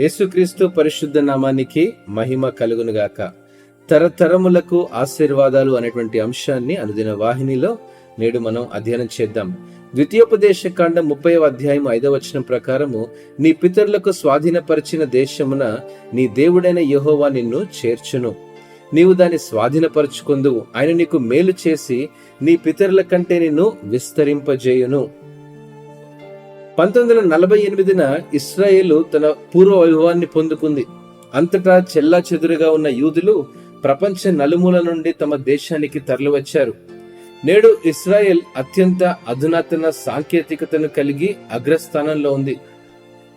యేసుక్రీస్తు పరిశుద్ధ నామానికి మహిమ కలుగునుగాక. తరతరములకు ఆశీర్వాదాలు అనేటువంటి అంశాన్ని అనుదిన వాహినిలో నేడు మనం అధ్యయనం చేద్దాం. ద్వితీయోపదేశ కాండం ముప్పై అధ్యాయం ఐదవ వచనం ప్రకారము నీ పితరులకు స్వాధీనపరిచిన దేశమున నీ దేవుడైన యహోవా నిన్ను చేర్చును. నీవు దాన్ని స్వాధీనపరుచుకుందువు. ఆయన నీకు మేలు చేసి నీ పితరుల కంటే నిన్ను విస్తరింపజేయును. పంతొమ్మిది వందల నలభై ఎనిమిదిన ఇస్రాయేల్ తన పూర్వ వైభవాన్ని పొందుకుంది. అంతటా చెల్లా చెదురుగా ఉన్న యూదులు ప్రపంచ నలుమూల నుండి తమ దేశానికి తరలివచ్చారు. నేడు ఇస్రాయెల్ అత్యంత అధునాతన సాంకేతికతను కలిగి అగ్రస్థానంలో ఉంది.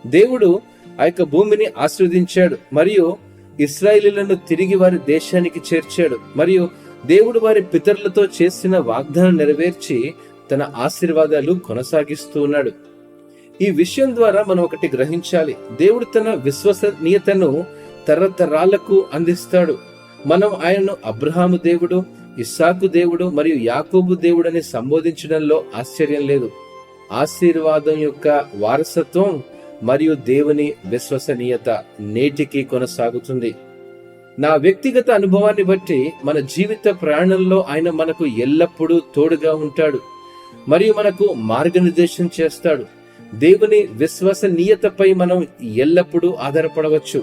దేవుడు ఆ యొక్క భూమిని ఆస్వాదించాడు మరియు ఇస్రాయేలీలను తిరిగి వారి దేశానికి చేర్చాడు. మరియు దేవుడు వారి పితరులతో చేసిన వాగ్దానం నెరవేర్చి తన ఆశీర్వాదాలు కొనసాగిస్తూ ఉన్నాడు. ఈ విషయం ద్వారా మనం ఒకటి గ్రహించాలి. దేవుడు తన విశ్వసనీయతను తరతరాలకు అందిస్తాడు. మనం ఆయనను అబ్రహాము దేవుడు ఇస్సాకు దేవుడు మరియు యాకోబు దేవుడని సంబోధించడంలో ఆశ్చర్యం లేదు. ఆశీర్వాదం యొక్క వారసత్వం మరియు దేవుని విశ్వసనీయత నేటికి కొనసాగుతుంది. నా వ్యక్తిగత అనుభవాన్ని బట్టి మన జీవిత ప్రయాణంలో ఆయన మనకు ఎల్లప్పుడూ తోడుగా ఉంటాడు. మరియు మనకు మార్గనిర్దేశం చేస్తాడు. దేవుని విశ్వసనీయతపై మనం ఎల్లప్పుడూ ఆధారపడవచ్చు.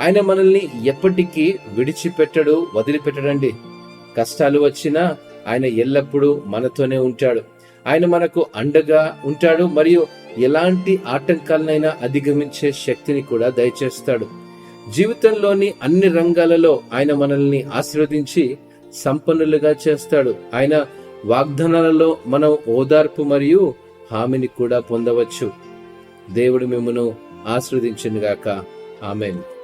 ఆయన మనల్ని ఎప్పటికీ విడిచిపెట్టడు వదిలిపెట్టడండి. కష్టాలు వచ్చినా ఆయన ఎల్లప్పుడూ మనతోనే ఉంటాడు. ఆయన మనకు అండగా ఉంటాడు మరియు ఎలాంటి ఆటంకాలనైనా అధిగమించే శక్తిని కూడా దయచేస్తాడు. జీవితంలోని అన్ని రంగాలలో ఆయన మనల్ని ఆశీర్వదించి సంపన్నులుగా చేస్తాడు. ఆయన వాగ్దానాలలో మనం ఓదార్పు మరియు హామీని కూడా పొందవచ్చు. దేవుడు మిమ్మను ఆశీర్వదించునుగాక. ఆమెను.